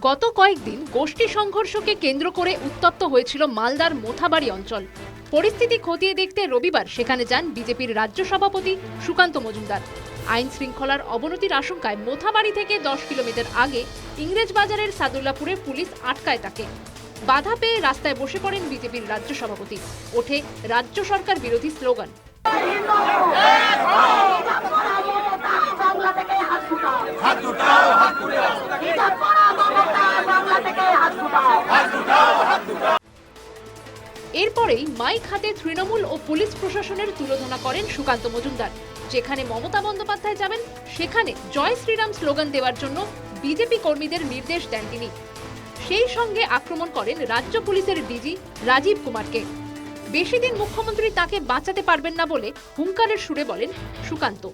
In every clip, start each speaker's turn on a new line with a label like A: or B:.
A: গত কয়েকদিন গোষ্ঠী সংঘর্ষকে কেন্দ্র করে উত্তপ্ত হয়েছিল মালদার মোথাবাড়ি অঞ্চল। পরিস্থিতি খতিয়ে দেখতে রবিবার সেখানে যান বিজেপির রাজ্য সভাপতি সুকান্ত মজুমদার। আইন শৃঙ্খলার অবনতির আশঙ্কায় মোথাবাড়ি থেকে দশ কিলোমিটার আগে ইংরেজ বাজারের সাদুল্লাপুরে পুলিশ আটকায় তাকে। বাধা পেয়ে রাস্তায় বসে পড়েন বিজেপির রাজ্য সভাপতি। ওঠে রাজ্য সরকার বিরোধী স্লোগান। এরপরেই মাইক হাতে তৃণমূল ও পুলিশ প্রশাসনের তুলোধনা করেন সুকান্ত মজুমদার। যেখানে মমতা বন্দ্যোপাধ্যায় যাবেন, সেখানে জয় শ্রীরাম স্লোগান দেওয়ার জন্য বিজেপি কর্মীদের নির্দেশ দেন তিনি। সেই সঙ্গে আক্রমণ করেন রাজ্য পুলিশের ডিজি রাজীব কুমারকে। বেশি দিন মুখ্যমন্ত্রী তাকে বাঁচাতে পারবেন না বলে হুঙ্কারের সুরে বলেন সুকান্ত।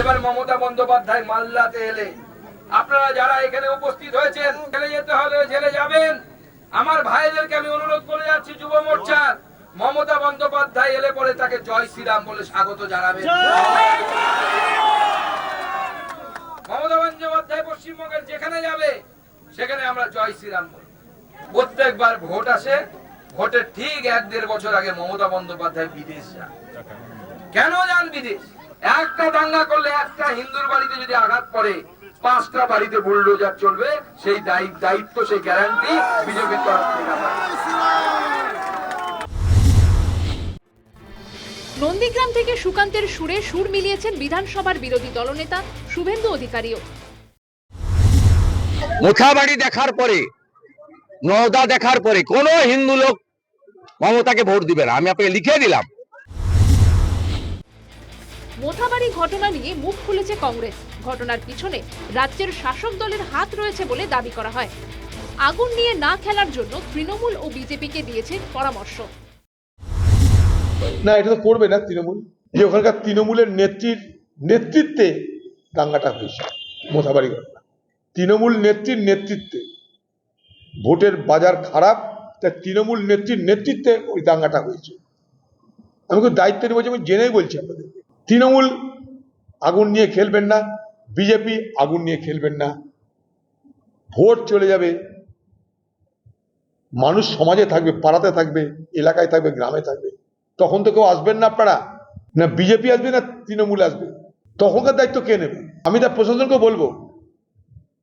B: এবার মমতা বন্দ্যোপাধ্যায় মাল্লাতে এলে আপনারা যারা এখানে উপস্থিত হয়েছেন জেলে যেতে হলে জেলে যাবেন। আমার ভাইদেরকে আমি অনুরোধ করে যাচ্ছি যুব মোর্চার। মমতা বন্দ্যোপাধ্যায় এলে পরে তাকে জয় শ্রীরাম বলে স্বাগত জানাবেন। মমতা বন্দ্যোপাধ্যায় পশ্চিমবঙ্গের যেখানে যাবে সেখানে আমরা জয় শ্রীরাম বলি প্রত্যেকবার ভোট আসে ভোটের ঠিক এক দেড় বছর আগে মমতা বন্দ্যোপাধ্যায় বিদেশ যান। কেন যান বিদেশ? একটা দাঙ্গা করলে একটা হিন্দুর বাড়িতে যদি আঘাত পড়ে পাঁচটা বাড়িতে বুলডোজার চলবে সেই দায়িত্ব সেই গ্যারান্টি বিজেপির তরফ থেকে
A: নন্দীগ্রাম থেকে সুকান্তের সুরে সুর মিলিয়েছেন বিধানসভার বিরোধী দলনেতা শুভেন্দু অধিকারীও।
C: মুখাবাড়ি দেখার পরে নওদা দেখার পরে কোন হিন্দু লোক মমতাকে ভোট দিবে না। আমি আপনাকে লিখে দিলাম।
A: মোথাবাড়ি ঘটনা নিয়ে মুখ খুলেছে কংগ্রেস। ঘটনার পিছনে রাজ্যের শাসক দলের হাত রয়েছে বলে দাবি করা হয়। আগুন নিয়ে না খেলার জন্য তৃণমূল ও বিজেপিকে দিয়েছে পরামর্শ।
D: না, এটা তো করবে না তৃণমূল। যে ওখানকার তৃণমূলের নেত্রীর নেতৃত্বে দাঙ্গাটা হয়েছে। মোথাবাড়ি ঘটনা। তৃণমূল নেত্রীর নেতৃত্বে। ভোটের বাজার খারাপ তা তৃণমূল নেত্রীর নেতৃত্বে ওই দাঙ্গাটা হয়েছে। আমি খুব দায়িত্ব বলছি আমি জেনেই বলছি আপনাদের তৃণমূল আগুন নিয়ে খেলবেন না বিজেপি আগুন নিয়ে খেলবেন না। ভোট চলে যাবে। মানুষ সমাজে থাকবে, পাড়াতে থাকবে, এলাকায় থাকবে, গ্রামে থাকবে। তখন তো কেউ আসবেন না আপনারা। না বিজেপি আসবে না তৃণমূল আসবে। তখনকার দায়িত্ব কে নেবে? আমি তার প্রশাসনকে বলব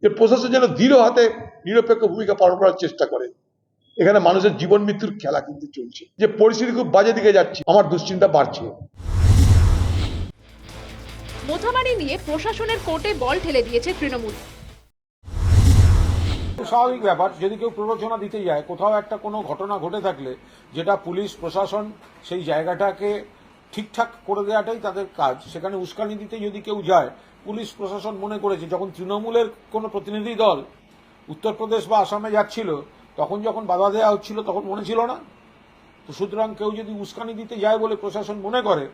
D: যে প্রশাসন যেন দৃঢ় হাতে নিরপেক্ষ ভূমিকা পালন করার চেষ্টা করে। এখানে মানুষের জীবন মৃত্যুর খেলা কিন্তু চলছে। যে পরিস্থিতি খুব বাজে দিকে যাচ্ছে, আমার দুশ্চিন্তা বাড়ছে।
A: মোথাবাড়ি নিয়ে প্রশাসনের কোর্টে বল ঠেলে দিয়েছে তৃণমূল।
E: স্বাভাবিক ব্যাপার, যদি কেউ প্ররোচনা দিতে যায়, কোথাও একটা কোনো ঘটনা ঘটে থাকলে যেটা পুলিশ, প্রশাসন সেই জায়গাটাকে ঠিকঠাক করে দেওয়াটাই তাদের কাজ। সেখানে উস্কানি দিতে যদি কেউ যায়, পুলিশ, প্রশাসন মনে করেছে, যখন তৃণমূলের কোনো প্রতিনিধি দল উত্তরপ্রদেশ বা আসামে যাচ্ছিল, তখন যখন বাধা দেওয়া হচ্ছিল, তখন মনে ছিল না? তো সুতরাং কেউ যদি উস্কানি দিতে যায় বলে প্রশাসন মনে করে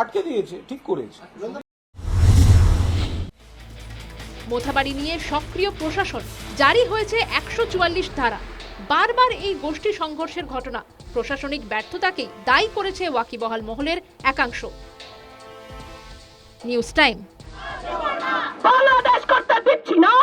E: আটকে দিয়েছে ঠিক করেছে।
A: মোথাবাড়ি নিয়ে সক্রিয় প্রশাসন জারি হয়েছে একশো চুয়াল্লিশ ধারা। বারবার এই গোষ্ঠী সংঘর্ষের ঘটনা। প্রশাসনিক ব্যর্থতাকেই দায়ী করেছে ওয়াকিবহাল মহলের একাংশ। News time.
F: বাংলাদেশ করতে দিচ্ছি না।